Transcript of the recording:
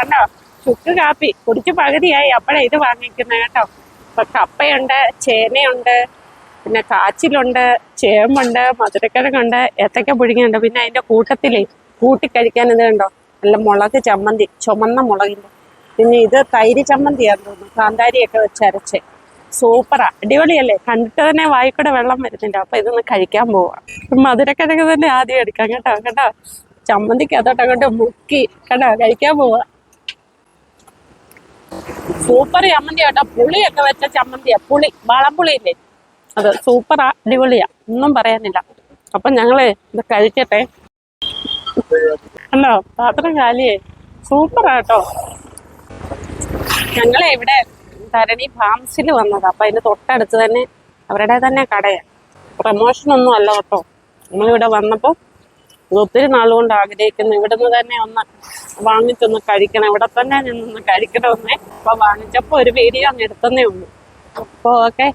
കണ്ടോ? ചുക്ക് കാപ്പി. കുടിച്ച് പകുതിയായി. അപ്പോഴേ ഇത് വാങ്ങിക്കുന്നത് കേട്ടോ. ഇപ്പൊ കപ്പയുണ്ട് ചേനയുണ്ട് പിന്നെ കാച്ചിലുണ്ട് ചേമ്പുണ്ട് മധുരക്കിഴങ്ങുണ്ട് ഏത്തക്ക പുഴുങ്ങിയുണ്ട്. പിന്നെ അതിന്റെ കൂട്ടത്തിലേ കൂട്ടിക്കഴിക്കാൻ ഇത് കണ്ടോ? നല്ല മുളക് ചമ്മന്തി ചുമന്ന മുളകിന്റെ. പിന്നെ ഇത് തൈര് ചമ്മന്തിയാന്ന് തോന്നുന്നു കാന്താരിയൊക്കെ വെച്ച് അരച്ച്. സൂപ്പറാ. അടിപൊളിയല്ലേ? കണ്ടിട്ട് തന്നെ വായിക്കൂടെ വെള്ളം വരുന്നുണ്ട്. അപ്പൊ ഇതൊന്ന് കഴിക്കാൻ പോവാം. മധുരക്കിഴങ്ങ് തന്നെ ആദ്യം എടുക്കാം കേട്ടോ. കേട്ടോ ചമ്മന്തിക്ക് മുക്കി. കേട്ടോ കഴിക്കാൻ പോവാ. സൂപ്പർ ചമ്മന്തി കേട്ടോ. പുളിയൊക്കെ വെച്ച ചമ്മന്തിയാ. പുളി വാളംപുളി ഇല്ലേ അത് സൂപ്പർ അടിപൊളിയാ. ഒന്നും പറയാനില്ല. അപ്പൊ ഞങ്ങൾ ഇത് കഴിക്കട്ടെ. അല്ലോ പാത്രം കാലിയേ. സൂപ്പർ ആട്ടോ ഞങ്ങളെ ഇവിടെ ധരണി ഫാംസിൽ വന്നത്. അപ്പൊ അതിന് തൊട്ടടുത്ത് തന്നെ അവരുടെ തന്നെ കടയാ. പ്രമോഷൻ ഒന്നും അല്ല കേട്ടോ. നമ്മളിവിടെ വന്നപ്പോൾ ഒത്തിരി നാളുകൊണ്ട് ആഗ്രഹിക്കുന്നു. ഇവിടുന്ന് തന്നെ ഒന്ന് വാങ്ങിച്ചൊന്ന് കഴിക്കണം. ഇവിടെ തന്നെ നിന്നൊന്ന് കഴിക്കണമെന്നേ. അപ്പൊ വാങ്ങിച്ചപ്പോ ഒരു വീഡിയോ അങ്ങ് എടുത്തന്നേ ഉള്ളൂ. അപ്പൊ ഓക്കെ